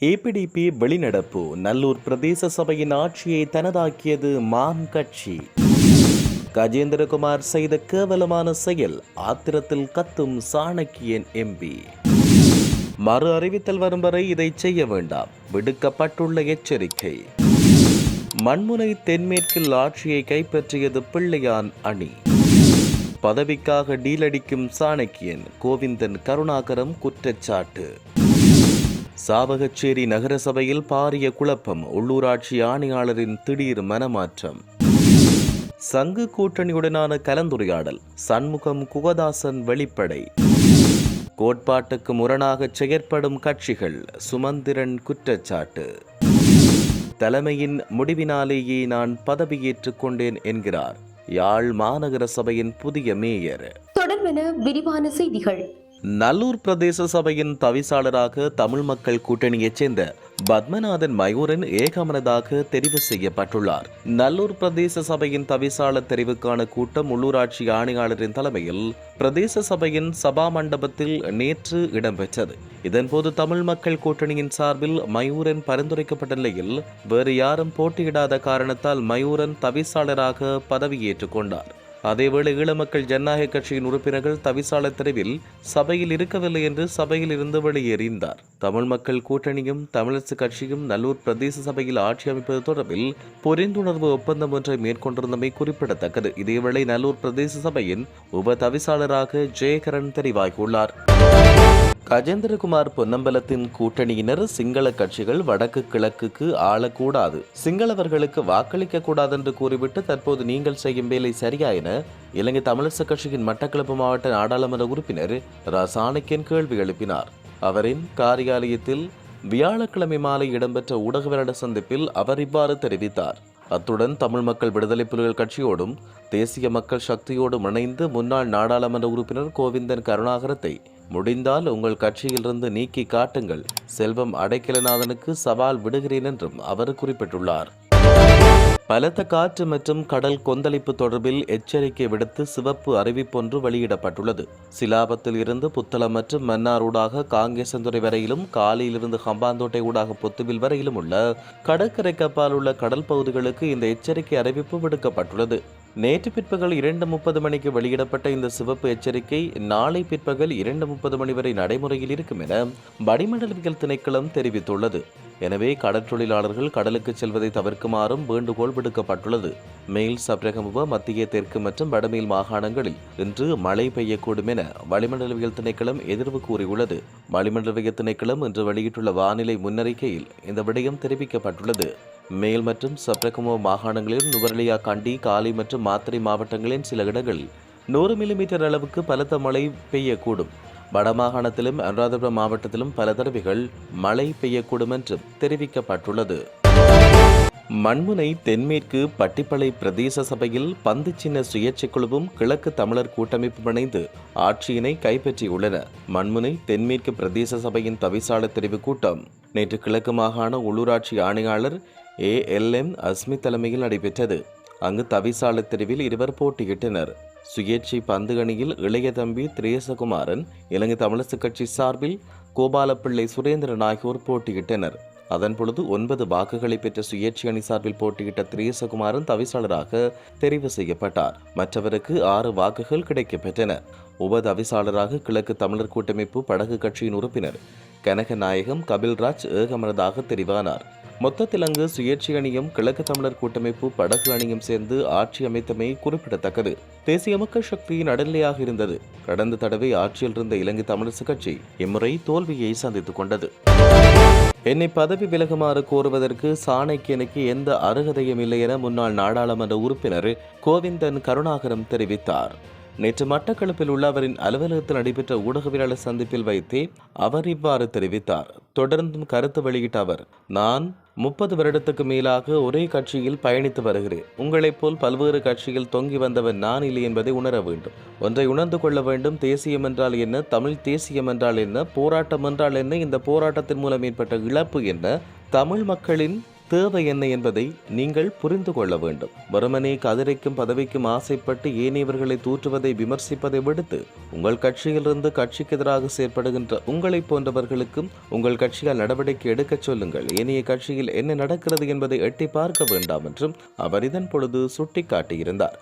ஏபிடிபி வெளிநடப்பு. நல்லூர் பிரதேச சபையின் ஆட்சியை தனதாக்கியது மான் கட்சி. கஜேந்திரகுமார் செய்த கேவலமான செயல் ஆத்திரத்தில் கத்தும் சாணக்கியன் எம்பி மறு அறிவித்தல் வரும் வரை இதை செய்ய வேண்டாம். விடுக்கப்பட்டுள்ள எச்சரிக்கை. மண்முனை தென்மேற்கில் ஆட்சியை கைப்பற்றியது பிள்ளையான் அணி. பதவிக்காக டீலடிக்கும் சாணக்கியன் கோவிந்தன் கருணாகரம் குற்றச்சாட்டு. சாவகச்சேரி நகரசபையில் பாரிய குழப்பம். உள்ளூராட்சி ஆணையாளரின் திடீர் மனமாற்றம். சங்கு கூட்டணியுடனான கலந்துரையாடல். சண்முகம் குகதாசன் வெளிப்படை. கோட்பாட்டுக்கு முரணாக செயற்படும் கட்சிகள். சுமந்திரன் குற்றச்சாட்டு. தலைமையின் முடிவினாலேயே நான் பதவியேற்றுக் கொண்டேன் என்கிறார். யாழ் மாநகர சபையின் புதிய மேயர். தொடர்பென விரிவான செய்திகள். நல்லூர் பிரதேச சபையின் தவிசாளராக தமிழ் மக்கள் கூட்டணியைச் சேர்ந்த பத்மநாதன் மயூரன் ஏகமனதாக தெரிவு செய்யப்பட்டுள்ளார். நல்லூர் பிரதேச சபையின் தவிசாளர் தெரிவுக்கான கூட்டம் உள்ளூராட்சி ஆணையாளரின் தலைமையில் பிரதேச சபையின் சபா மண்டபத்தில் நேற்று இடம்பெற்றது. இதன்போது தமிழ் மக்கள் கூட்டணியின் சார்பில் மயூரன் பரிந்துரைக்கப்பட்ட நிலையில் வேறு யாரும் போட்டியிடாத காரணத்தால் மயூரன் தவிசாளராக பதவியேற்றுக் கொண்டார். அதேவேளை ஈழமக்கள் ஜனநாயக கட்சியின் உறுப்பினர்கள் தவிசாளர் தெருவில் சபையில் இருக்கவில்லை என்று சபையில் இருந்து வெளியேறினார் தமிழ் மக்கள் கூட்டணியும் தமிழரசு கட்சியும் நல்லூர் பிரதேச சபையில் ஆட்சி அமைப்பது தொடர்பில் புரிந்துணர்வு ஒப்பந்தம் ஒன்றை மேற்கொண்டிருந்தமை குறிப்பிடத்தக்கது. இதேவேளை நல்லூர் பிரதேச சபையின் உப தவிசாளராக ஜெயகரன் தெரிவாகியுள்ளார். கஜேந்திரகுமார் பொன்னம்பலத்தின் கூட்டணியினர் சிங்கள கட்சிகள் வடக்கு கிழக்குக்கு ஆளக்கூடாது. சிங்களவர்களுக்கு வாக்களிக்க கூடாது என்று கூறிவிட்டு தற்போது நீங்கள் செய்யும் வேலை சரியா என இலங்கை தமிழரசு கட்சியின் மட்டக்களப்பு மாவட்ட நாடாளுமன்ற உறுப்பினர் ரா சாணக்கியன் கேள்வி எழுப்பினார். அவரின் காரியாலயத்தில் வியாழக்கிழமை மாலை இடம்பெற்ற ஊடகவியலாளர் சந்திப்பில் அவர் இவ்வாறு தெரிவித்தார். அத்துடன் தமிழ் மக்கள் விடுதலை புலிகள் கட்சியோடும் தேசிய மக்கள் சக்தியோடும் இணைந்து முன்னாள் நாடாளுமன்ற உறுப்பினர் கோவிந்தன் கருணாகரத்தை முடிந்தால் உங்கள் கட்சியிலிருந்து நீக்கி காட்டுங்கள். செல்வம் அடைக்கலநாதனுக்கு சவால் விடுகிறேன் என்றும் அவர் குறிப்பிட்டுள்ளார். பலத்த காற்று மற்றும் கடல் கொந்தளிப்பு தொடர்பில் எச்சரிக்கை விடுத்து சிவப்பு அறிவிப்பொன்று வெளியிடப்பட்டுள்ளது. சிலாபத்தில் இருந்து புத்தளம் மற்றும் மன்னாரூடாக காங்கேசந்துறை வரையிலும் காலியிலிருந்து ஹம்பாந்தோட்டை ஊடாக பொத்துவில் வரையிலும் உள்ள கடற்கரை கப்பால் உள்ள கடல் பகுதிகளுக்கு இந்த எச்சரிக்கை அறிவிப்பு விடுக்கப்பட்டுள்ளது. நேற்று பிற்பகல் இரண்டு முப்பது மணிக்கு வெளியிடப்பட்ட இந்த சிவப்பு எச்சரிக்கை நாளை பிற்பகல் இரண்டு முப்பது மணி வரை நடைமுறையில் இருக்கும் என வடிமண்டலவியல் திணைக்களம் தெரிவித்துள்ளது. எனவே கடற்றொழிலாளர்கள் கடலுக்கு செல்வதை தவிர்க்குமாறும் வேண்டுகோள் விடுக்கப்பட்டுள்ளது. மேல் சப்ரகமுவ மத்திய தெற்கு மற்றும் வடமேல் மாகாணங்களில் இன்று மழை பெய்யக்கூடும் என வளிமண்டலவியல் திணைக்களம் எதிர்வு கூறியுள்ளது. வளிமண்டலவியல் திணைக்களம் இன்று வெளியிட்டுள்ள வானிலை முன்னறிக்கையில் இந்த விடயம் தெரிவிக்கப்பட்டுள்ளது. மேல் மற்றும் சப்ரகமோ மாகாணங்களில் நுவரலியா கண்டி காலி மற்றும் மாத்திரை மாவட்டங்களின் சில இடங்களில் நூறு மில்லிமீட்டர் அளவுக்கு பலத்த மழை பெய்யக்கூடும். வடமாகாணத்திலும் அனுராதபுரம் மாவட்டத்திலும் பல தடவைகள் மழை பெய்யக்கூடும் என்றும் தெரிவிக்கப்பட்டுள்ளது. மண்முனை தென்மேற்கு பட்டிப்பளை பிரதேச சபையில் பந்து சின்ன சுயேட்சை குழுவும் கிழக்கு தமிழர் கூட்டமைப்பும் இணைந்து ஆட்சியினை கைப்பற்றியுள்ளன. மண்முனை தென்மேற்கு பிரதேச சபையின் தவிசாளர் தெரிவு கூட்டம். நேற்று கிழக்கு மாகாண உள்ளூராட்சி ஆணையாளர் ஏ. எல். எம். அஸ்மி தலைமையில் நடைபெற்றது. அங்கு தவிசாளர் தெரிவில் இருவர் போட்டியிட்டனர். சுயேட்சை பந்து அணியில் இளைய தம்பி திரேசகுமாரன் இலங்கை தமிழரசு கட்சி சார்பில் கோபாலப்பிள்ளை சுரேந்திரன் ஆகியோர் போட்டியிட்டனர். அதன் பொழுது ஒன்பது வாக்குகளை பெற்ற சுயேட்சை அணி சார்பில் போட்டியிட்ட திரேசகுமாரன் தவிசாளராக தெரிவு செய்யப்பட்டார். மற்றவருக்கு ஆறு வாக்குகள் கிடைக்கப்பெற்றன. உப தவிசாளராக கிழக்கு தமிழர் கூட்டமைப்பு படகு கட்சியின் உறுப்பினர் கனகநாயகம் கபில்ராஜ் ஏகமனதாக தெரிவானார். மொத்தத்தில் அங்கு சுயேட்சை அணியும் கிழக்கு தமிழர் கூட்டமைப்பு படகு அணியும் சேர்ந்து ஆட்சி அமைத்தமை குறிப்பிடத்தக்கது. தேசிய மக்கள் சக்தி நடுநிலையாக இருந்தது. கடந்த தடவை ஆட்சியில் இருந்த இலங்கை தமிழரசு கட்சி இம்முறை தோல்வியை சந்தித்துக் கொண்டது. என்னை பதவி விலகுமாறு கோருவதற்கு சாணக்கியனுக்கு எந்த அருகதையும் இல்லை என முன்னாள் நாடாளுமன்ற உறுப்பினர் கோவிந்தன் கருணாகரம் தெரிவித்தார். நேற்று மட்டக்களப்பில் உள்ள அவரின் அலுவலகத்தில் நடைபெற்ற ஊடகவியலாளர் சந்திப்பில் வைத்தே அவர் இவ்வாறு தெரிவித்தார். தொடர்ந்தும் கருத்து வெளியிட்ட அவர் நான் முப்பது வருடத்துக்கு மேலாக ஒரே கட்சியில் பயணித்து வருகிறேன். உங்களைப் போல் பல்வேறு கட்சியில் தொங்கி வந்தவன் நான் இல்லை என்பதை உணர வேண்டும். ஒன்றை உணர்ந்து கொள்ள வேண்டும். தேசியம் என்றால் என்ன? தமிழ் தேசியம் என்றால் என்ன? போராட்டம் என்றால் என்ன? இந்த போராட்டத்தின் மூலம் ஏற்பட்ட இழப்பு என்ன? தமிழ் மக்களின் தேவை என்ன என்பதை நீங்கள் புரிந்து கொள்ள வேண்டும். வெறுமனே கதிரைக்கும் பதவிக்கும் ஆசைப்பட்டு ஏனையவர்களை தூற்றுவதை விமர்சிப்பதை விடுத்து உங்கள் கட்சியிலிருந்து கட்சிக்கு எதிராக செயற்படுகின்ற உங்களைப் போன்றவர்களுக்கும் உங்கள் கட்சியால் நடவடிக்கை எடுக்கச் சொல்லுங்கள். ஏனைய கட்சியில் என்ன நடக்கிறது என்பதை எட்டி பார்க்க வேண்டாம் என்றும் அவர் இதன் பொழுது சுட்டிக்காட்டியிருந்தார்.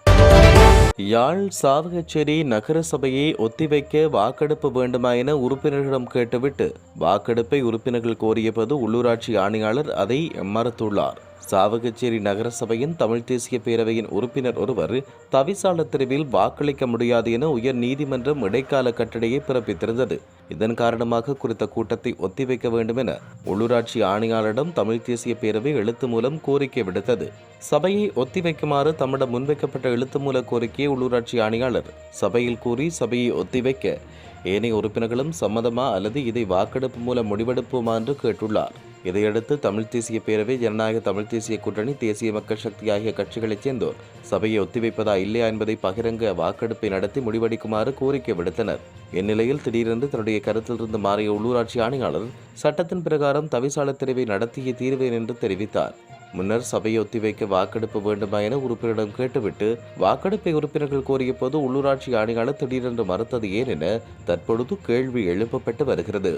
யாழ் சாவகச்சேரி நகர சபையை ஒத்திவைக்க வாக்கெடுப்பு வேண்டுமா என உறுப்பினர்களிடம் கேட்டுவிட்டு வாக்கெடுப்பை உறுப்பினர்கள் கோரியபோது உள்ளூராட்சி ஆணையாளர் அதை மறுத்துள்ளார். சாவகச்சேரி நகரசபையின் தமிழ்த் தமிழ் தேசிய பேரவையின் உறுப்பினர் ஒருவர் தவிசாளர் தெருவில் வாக்களிக்க முடியாது என உயர் நீதிமன்றம் இடைக்கால கட்டளையை பிறப்பித்திருந்தது. இதன் காரணமாக குறித்த கூட்டத்தை ஒத்திவைக்க வேண்டும் என உள்ளூராட்சி ஆணையாளரிடம் தமிழ் தேசிய பேரவை எழுத்து மூலம் கோரிக்கை விடுத்தது. சபையை ஒத்திவைக்குமாறு தம்மிடம் முன்வைக்கப்பட்ட எழுத்து மூல கோரிக்கையை உள்ளூராட்சி ஆணையாளர் சபையில் கூறி சபையை ஒத்திவைக்க ஏனைய உறுப்பினர்களும் சம்மதமா அல்லது இதை வாக்கெடுப்பு மூலம் முடிவெடுப்போமா என்று கேட்டுள்ளார். இதையடுத்து தமிழ் தேசிய பேரவை ஜனநாயக தமிழ் தேசிய கூட்டணி தேசிய மக்கள் சக்தி ஆகிய கட்சிகளைச் சேர்ந்தோர் சபையை ஒத்திவைப்பதா இல்லையா என்பதை பகிரங்க வாக்கெடுப்பை நடத்தி முடிவெடுக்குமாறு கோரிக்கை விடுத்தனர். இந்நிலையில் திடீரென்று தன்னுடைய கருத்திலிருந்து மாறிய உள்ளூராட்சி ஆணையாளர் சட்டத்தின் பிரகாரம் தவிசால தெரிவை நடத்திய தீர்வேன் என்று தெரிவித்தார். முன்னர் சபையை ஒத்திவைக்க வாக்கெடுப்பு வேண்டுமா என உறுப்பினரிடம் கேட்டுவிட்டு வாக்கெடுப்பை உறுப்பினர்கள் கோரிய போது உள்ளூராட்சி ஆணையாளர் திடீரென்று மறுத்தது ஏன் என தற்பொழுது கேள்வி எழுப்பப்பட்டு வருகிறது.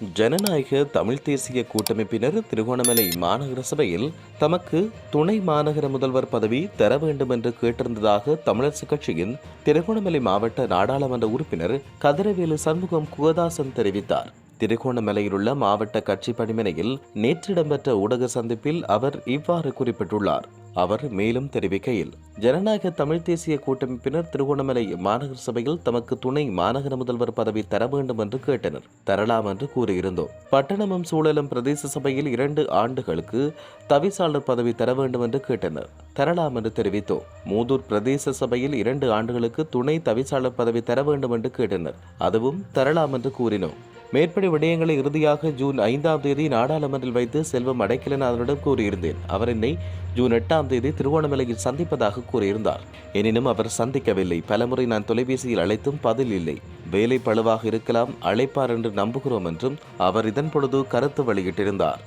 ஜனநாயக தமிழ் தேசிய கூட்டமைப்பினர் திருகோணமலை மாநகர சபையில் தமக்கு துணை மாநகர முதல்வர் பதவி தர வேண்டும் என்று கேட்டிருந்ததாக தமிழரசு கட்சியின் திருகோணமலை மாவட்ட நாடாளுமன்ற உறுப்பினர் கதிரவேலு சண்முகம் குகதாசன் தெரிவித்தார். திருகோணமலையில் உள்ள மாவட்ட கட்சி பணிமனையில் நேற்று இடம்பெற்ற ஊடக சந்திப்பில் அவர் இவ்வாறு குறிப்பிட்டுள்ளார். அவர் மேலும் தெரிவிக்கையில் ஜனநாயக தமிழ் தேசிய கூட்டமைப்பினர் திருகோணமலை மாநகர சபையில் தமக்கு துணை மாநகர முதல்வர் பதவி தர வேண்டும் என்று கேட்டனர். தரலாம் என்று கூறியிருந்தோம். பட்டணமும் சூழலும் பிரதேச சபையில் இரண்டு ஆண்டுகளுக்கு தவிசாளர் பதவி தர வேண்டும் என்று கேட்டனர். தரலாம் என்று தெரிவித்தோம். மூதூர் பிரதேச சபையில் இரண்டு ஆண்டுகளுக்கு துணை தவிசாளர் பதவி தர வேண்டும் என்று கேட்டனர். அதுவும் தரலாம் என்று கூறினோம். மேற்படி விடயங்களை இறுதியாக ஜூன் ஐந்தாம் தேதி நாடாளுமன்றில் வைத்து செல்வம் அடைக்கலநாதனிடம் கூறியிருந்தேன். அவர் என்னை ஜூன் எட்டாம் தேதி திருவோணமலையில் சந்திப்பதாக கூறியிருந்தார். எனினும் அவர் சந்திக்கவில்லை. பலமுறை நான் தொலைபேசியில் அழைத்தும் பதில் இல்லை. வேலை பழுவாக இருக்கலாம் அழைப்பார் என்று நம்புகிறோம் என்றும் அவர் இதன் பொழுது கருத்து வெளியிட்டிருந்தார்.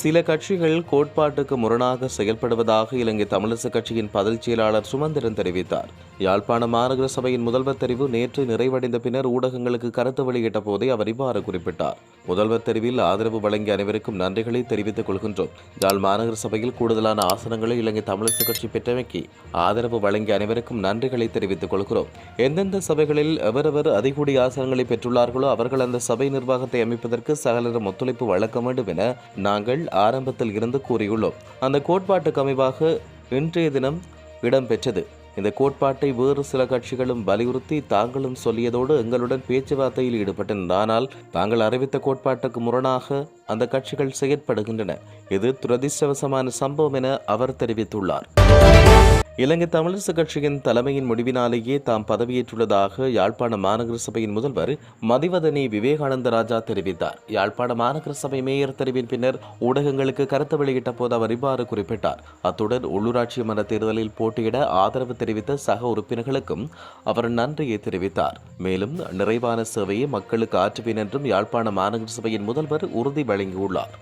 சில கட்சிகள் கோட்பாட்டுக்கு முரணாக செயல்படுவதாக இலங்கை தமிழரசு கட்சியின் பதில் செயலாளர் சுமந்திரன் தெரிவித்தார். யாழ்ப்பாண மாநகர சபையின் முதல்வர் தெரிவு நேற்று நிறைவடைந்த பின்னர் ஊடகங்களுக்கு கருத்து வெளியிட்ட போதே அவர் இவ்வாறு குறிப்பிட்டார். முதல்வர் தெரிவில் ஆதரவு வழங்கிய அனைவருக்கும் நன்றிகளை தெரிவித்துக் கொள்கின்றோம். யாழ் மாநகர சபையில் கூடுதலான ஆசனங்களை இலங்கை தமிழரசு கட்சி பெற்றமைக்கு ஆதரவு வழங்கிய அனைவருக்கும் நன்றிகளை தெரிவித்துக் கொள்கிறோம். எந்தெந்த சபைகளில் எவரவர் அதிகூடிய ஆசனங்களை பெற்றுள்ளார்களோ அவர்கள் அந்த சபை நிர்வாகத்தை அமைப்பதற்கு சகலரும் ஒத்துழைப்பு வழங்க வேண்டும் என நாங்கள் ஆரம்பத்தில் இருந்து கூறியுள்ளோம். அந்த கோட்பாட்டுக்கு அமைவாக இன்றைய தினம் இடம்பெற்றது. இந்த கோட்பாட்டை வேறு சில கட்சிகளும் வலியுறுத்தி தாங்களும் சொல்லியதோடு எங்களுடன் பேச்சுவார்த்தையில் ஈடுபட்டனர் ஆனால் தாங்கள் அறிவித்த கோட்பாட்டுக்கு முரணாக அந்த கட்சிகள் செயற்படுகின்றன. இது துரதிர்ஷ்டவசமான சம்பவம் என அவர் தெரிவித்துள்ளார். இலங்கை தமிழரசு கட்சியின் தலைமையின் முடிவினாலேயே தாம் பதவியேற்றுள்ளதாக யாழ்ப்பாண மாநகர சபையின் முதல்வர் மதிவதனி விவேகானந்த ராஜா தெரிவித்தார். யாழ்ப்பாண மாநகர சபை மேயர் தெரிவின் பின்னர் ஊடகங்களுக்கு கருத்து வெளியிட்ட போது அவர் இவ்வாறு குறிப்பிட்டார். அத்துடன் உள்ளூராட்சி மன்ற தேர்தலில் போட்டியிட ஆதரவு தெரிவித்த சக உறுப்பினர்களுக்கும் அவர் நன்றியை தெரிவித்தார். மேலும் நிறைவான சேவையை மக்களுக்கு ஆற்றுவேன் என்றும் யாழ்ப்பாண மாநகர சபையின் முதல்வர் உறுதி வழங்கியுள்ளார்.